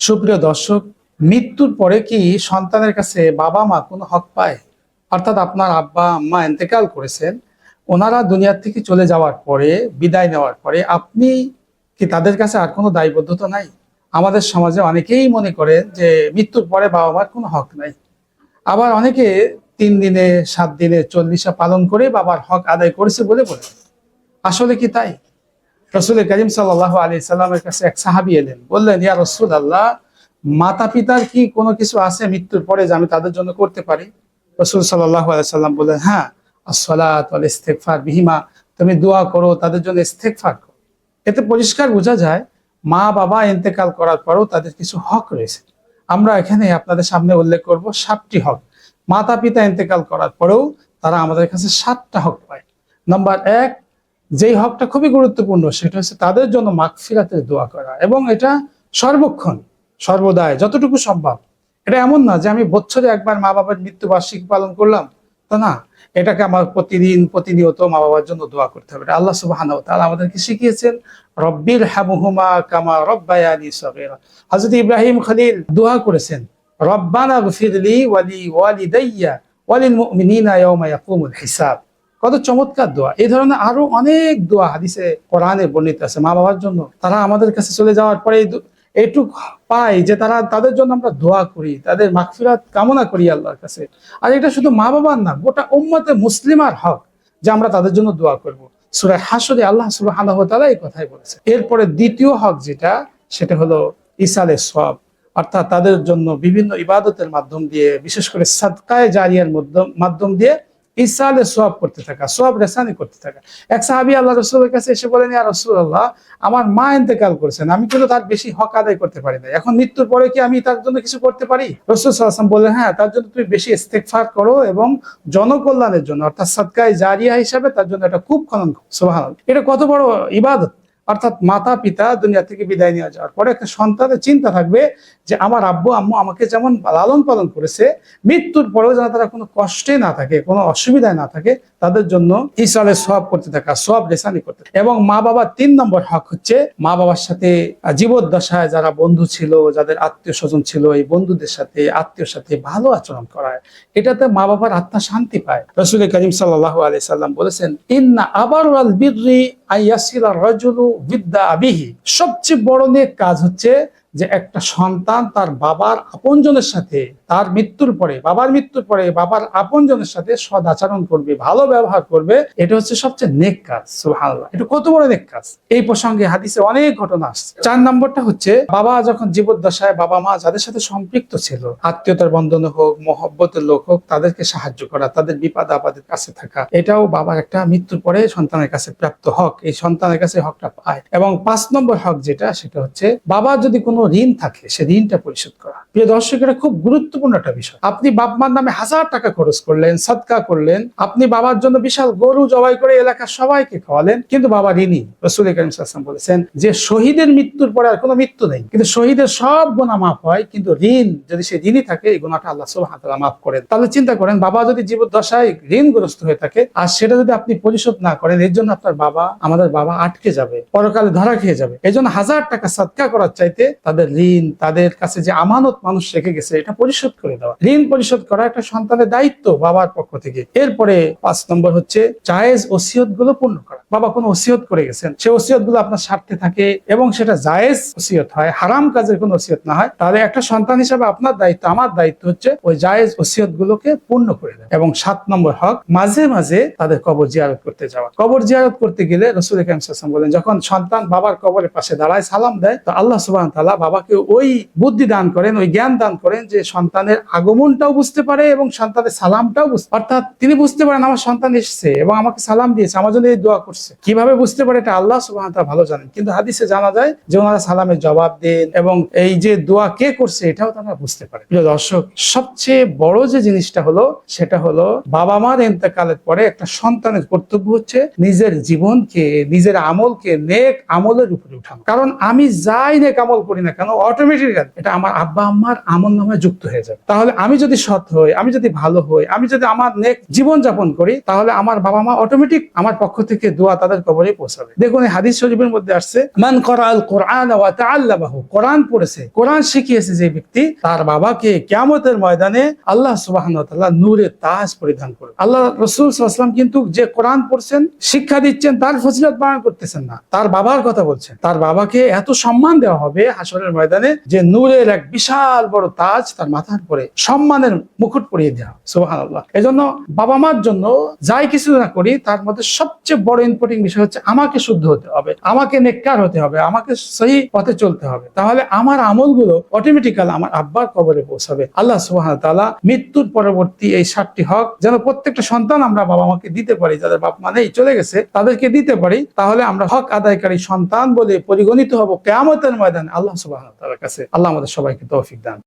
সুপ্রিয় দর্শক, মৃত্যুর পরে কি সন্তানের কাছে বাবা মা কোনো হক পায়? অর্থাৎ আপনার আব্বা, আম্মা এতেকাল করেছেন, ওনারা দুনিয়ার থেকে চলে যাওয়ার পরে, বিদায় নেওয়ার পরে আপনি কি তাদের কাছে আর কোনো দায়বদ্ধতা নাই? আমাদের সমাজে অনেকেই মনে করেন যে মৃত্যুর পরে বাবা মার কোনো হক নাই। আবার অনেকে তিন দিনে, সাত দিনে চল্লিশা পালন করে বাবার হক আদায় করেছে বলে বলে। আসলে কি তাই? রসুল করিম সাল্লাহ আলি কাছে এক সাহাবি এলেন। বললেন, ইয়া রসুল আল্লাহ মাতা পিতার কি কোনো কিছু আছে মৃত্যুর পরে যে আমি তাদের জন্য করতে পারি? রসুল সাল্লাহ সাল্লাম বললেন হ্যাঁ আসলাত ইস্তেকফার বিহিমা, তুমি দোয়া করো, তাদের জন্য ইস্তেকফার করো। এতে পরিষ্কার বোঝা যায়, মা বাবা ইন্তেকাল করার পরেও তাদের কিছু হক রয়েছে। আমরা এখানে আপনাদের সামনে উল্লেখ করব সাতটি হক। মাতা পিতা ইন্তেকাল করার পরেও তারা আমাদের কাছে সাতটা হক পায়। নাম্বার এক যেই হকটা খুবই গুরুত্বপূর্ণ, সেটা হচ্ছে তাদের জন্য মাগফিরাতের দোয়া করা এবং এটা সর্বক্ষণ, সর্বদাই, যতটুকু সম্ভব। এটা এমন না যে আমি বছরে একবার মা বাবার মৃত্যুবার্ষিকী পালন করলাম, তা না। এটাকে আমার প্রতিদিন, প্রতিনিয়ত মা বাবার জন্য দোয়া করতে হবে। আল্লাহ সুবাহ তাআলা আমাদেরকে শিখিয়েছেন, রব্বির হামুহুমা কামা রব্বায়ানি সগীরা। হযরত ইব্রাহিম খলিল দোয়া করেছেন, রব্বানা গফিরলি ওয়ালি ওয়ালিদাইয়া ওয়ালিল মুমিনিনা ইয়াওমা ইয়াকুমুল হিসাব। কত চমৎকার দোয়া। এই ধরনের আরও অনেক দোয়া হাদিসে, কোরআনে বর্ণিত আছে মা বাবার জন্য। তারা আমাদের কাছে চলে যাওয়ার পরে এইটুক পাই যে তারা তাদের জন্য আমরা দোয়া করি, তাদের মাগফিরাত কামনা করি আল্লাহর কাছে। আর এটা শুধু মা বাবার না, গোটা উম্মতে মুসলিমার হক যে আমরা তাদের জন্য দোয়া করব। সূরা হাসরে আল্লাহ তাআলা এই কথাই বলেছে। এরপরে দ্বিতীয় হক যেটা, সেটা হলো ইসালে সব অর্থাৎ তাদের জন্য বিভিন্ন ইবাদতের মাধ্যম দিয়ে, বিশেষ করে সাদকায়ে জারিয়ার মাধ্যম দিয়ে ইসালে সব করতে থাকা সব রেসানি করতে থাকা। এক সাহাবি আল্লাহ রসুলের কাছে এসে বলেন, ইয়া রসুল আল্লাহ আমার মা ইন্তেকাল করেছেন, আমি কিন্তু তার বেশি হক আদায় করতে পারি না এখন মৃত্যুর পরে কি আমি তার জন্য কিছু করতে পারি? রসুল সাল্লাম বললেন হ্যাঁ তার জন্য তুমি বেশি ইস্তেকফার করো এবং জনকল্যাণের জন্য, অর্থাৎ সৎকায় জারিয়া হিসাবে তার জন্য একটা খুব খনন সোহান এটা কত বড় ইবাদত। অর্থাৎ মাতা পিতা দুনিয়া থেকে বিদায় নিয়ে যাওয়ার পরে একটা সন্তানের চিন্তা থাকবে যে আমার আব্বু, আম্মু আমাকে যেমন লালন পালন করেছে, মৃত্যুর পরেও যেন তারা কোনো কষ্টে না থাকে, কোনো অসুবিধায় না থাকে, তাদের জন্য ইসালে সব করতে থাকা সব রেসানি করতে এবং মা বাবার তিন নম্বর হক হচ্ছে মা বাবার সাথে জীবদ্দশায় যারা বন্ধু ছিল, যাদের আত্মীয় স্বজন ছিল, এই বন্ধুদের সাথে, আত্মীয় সাথে ভালো আচরণ করায়। এটাতে মা বাবার আত্মা শান্তি পায়। রসুল করিম সাল্লাহ আলি সাল্লাম বলেছেন, ইন্না আবার আল বিদ্রি আইয়াসিলা রজুলু বিদ্যা আবিহি। সবচেয়ে বড় নেক কাজ হচ্ছে যে একটা সন্তান তার বাবার আপনজনের সাথে, তার মৃত্যুর পরে, বাবার মৃত্যুর পরে বাবার আপনজনের সাথে সদ আচরণ করবে, ভালো ব্যবহার করবে, এটা হচ্ছে সবচেয়ে নেক কাজ, সুবহানাল্লাহ। এটা কত বড় নেক কাজ? এই প্রসঙ্গে হাদিসে অনেক ঘটনা আসছে। চার নম্বরটা হচ্ছে, বাবা যখন জীবদ্দশায় বাবা মা যাদের সাথে সম্পৃক্ত ছিল, আত্মীয়তার বন্ধন হোক, মহব্বতের লোক হোক, তাদেরকে সাহায্য করা, তাদের বিপদ আপাদের কাছে থাকা, এটাও বাবার একটা মৃত্যুর পরে সন্তানের কাছে প্রাপ্ত হক, এই সন্তানের কাছে হকটা পায়। এবং পাঁচ নম্বর হক যেটা, সেটা হচ্ছে, বাবা যদি কোনো ঋণ থাকে, সে ঋণটা পরিশোধ করা। প্রিয় দর্শক, এটা খুব গুরুত্বপূর্ণ একটা বিষয়। আপনি বাপ মার নামে হাজার টাকা খরচ করলেন সৎকা করলেন, আপনি বাবার জন্য বিশাল গরু জবাই করে এলাকার সবাইকে খাওয়ালেন, কিন্তু বাবা ঋণী। রসুল করিম সাল্লাম বলেছেন যে শহীদের মৃত্যুর পরে আর কোনো মৃত্যু নেই, কিন্তু শহীদের সব গুণা মাফ হয়, কিন্তু ঋণ, যদি সে ঋণী থাকে, এই গুণাটা আল্লাহ ওয়া মাফ করেন। তাহলে চিন্তা করেন, বাবা যদি জীবদ্দশায় ঋণগ্রস্ত হয়ে থাকে, আর সেটা যদি আপনি পরিশোধ না করেন, এর জন্য আপনার বাবা, আমাদের বাবা আটকে যাবে, পরকালে ধরা খেয়ে যাবে। এই জন্য হাজার টাকা সৎকা করার চাইতে তাদের ঋণ, তাদের কাছে যে আমানত মানুষ রেখে গেছে, এটা পরিশোধ করে দেওয়া। ঋণ পরিশোধ করা একটা সন্তানের দায়িত্ব বাবার পক্ষ থেকে। এরপরে পাঁচ নম্বর হচ্ছে জায়েজ ওসিয়তগুলো পূর্ণ করা। বাবা কোনো ওসিয়ত করে গেছেন, সে ওসিয়তগুলো আপনার স্বার্থে থাকে এবং সেটা জায়েজ ওসিয়ত হয়, হারাম কাজের কোনো ওসিয়ত না হয়। তাহলে একটা সন্তান হিসাবে আপনার দায়িত্ব, আমার দায়িত্ব হচ্ছে ওই জায়েজ ওসিয়ত গুলোকে পূর্ণ করে দেয় এবং সাত নম্বর হক, মাঝে মাঝে তাদের কবর জিয়ারত করতে যাওয়া। কবর জিয়ারত করতে গেলে রসুল বলেন, যখন সন্তান বাবার কবরের পাশে দাঁড়ায়, সালাম দেয়, তো আল্লাহ সুবাহ বাবাকে ওই বুদ্ধি দান করেন, ওই জ্ঞান দান করেন যে সন্তানের আগমনটাও বুঝতে পারে এবং সন্তানের সালামটাও বুঝতে অর্থাৎ তিনি বুঝতে পারেন আমার সন্তান এসেছে এবং আমাকে সালাম দিয়েছে, আমার জন্য এই দোয়া করছে। কীভাবে বুঝতে পারে এটা আল্লাহ সুবাহ ভালো জানেন। কিন্তু হাদিসে জানা যায় যে ওনারা সালামের জবাব দেন এবং এই যে দোয়া কে করছে এটাও তারা বুঝতে পারে। প্রিয় দর্শক, সবচেয়ে বড় যে জিনিসটা হলো সেটা হলো বাবা মার এতেকালের পরে একটা সন্তানের কর্তব্য হচ্ছে নিজের জীবনকে, নিজের আমলকে নেক আমলের উপরে উঠানো। কারণ আমি যাই নেক আমল করি না না, কেন? অটোমেটিক এটা আমার আব্বা আম্মার আমল নামায় যুক্ত হয়ে যাবে। তাহলে আমি যদি সৎ হই, আমি যদি ভালো হই, আমি যদি আমার নেক জীবন যাপন করি, তাহলে আমার বাবা মা অটোমেটিক আমার পক্ষ থেকে দোয়া তাদের কবরে পৌঁছাবে। দেখুন, এই হাদিস শরীফের মধ্যে আসছে, মান করাল কোরআন ওয়া তাআল্লামাহু কোরআন পড়েছে, কোরআন শিখিয়েছে যে ব্যক্তি তার বাবাকে কিয়ামতের ময়দানে আল্লাহ ওয়া তাআলা তাজ পরিধান করবে। আল্লাহ রাসূল ওয়াসাল্লাম কিন্তু যে কোরআন পড়ছেন, শিক্ষা দিচ্ছেন, তার ফজিলত বর্ণনা করতেছেন না। তার বাবার কথা বলছেন। তার বাবাকে এত সম্মান দেওয়া হবে হাসরের ময়দানে যে নূরের এক বিশাল বড় তাজ তার মাথার পরে সম্মানের মুকুট পরিয়ে দেওয়া সুবহানাল্লাহ। এজন্য বাবা মার জন্য যাই কিছু না করি, তার মধ্যে সবচেয়ে বড় ইম্পর্টেন্ট বিষয় হচ্ছে আমাকে শুদ্ধ হতে হবে, আমাকে নেককার হতে হবে, আমাকে সহি পথে চলতে হবে। তাহলে আমার আমলগুলো অটোমেটিক্যাল আমার আব্বার কবরে পৌঁছাবে। আল্লাহ সুবাহ তাআলা মৃত্যুর পরবর্তী এই সাতটি হক যেন প্রত্যেকটা সন্তান আমরা বাবা মাকে দিতে পারি, যাদের বাপ মা নেই, চলে গেছে, তাদেরকে দিতে পারি, তাহলে আমরা হক আদায়কারী সন্তান বলে পরিগণিত হব। কেয়ামতের ময়দানে আল্লাহ সুবাহ তার কাছে আল্লাহ আমাদের সবাইকে তৌফিক দান।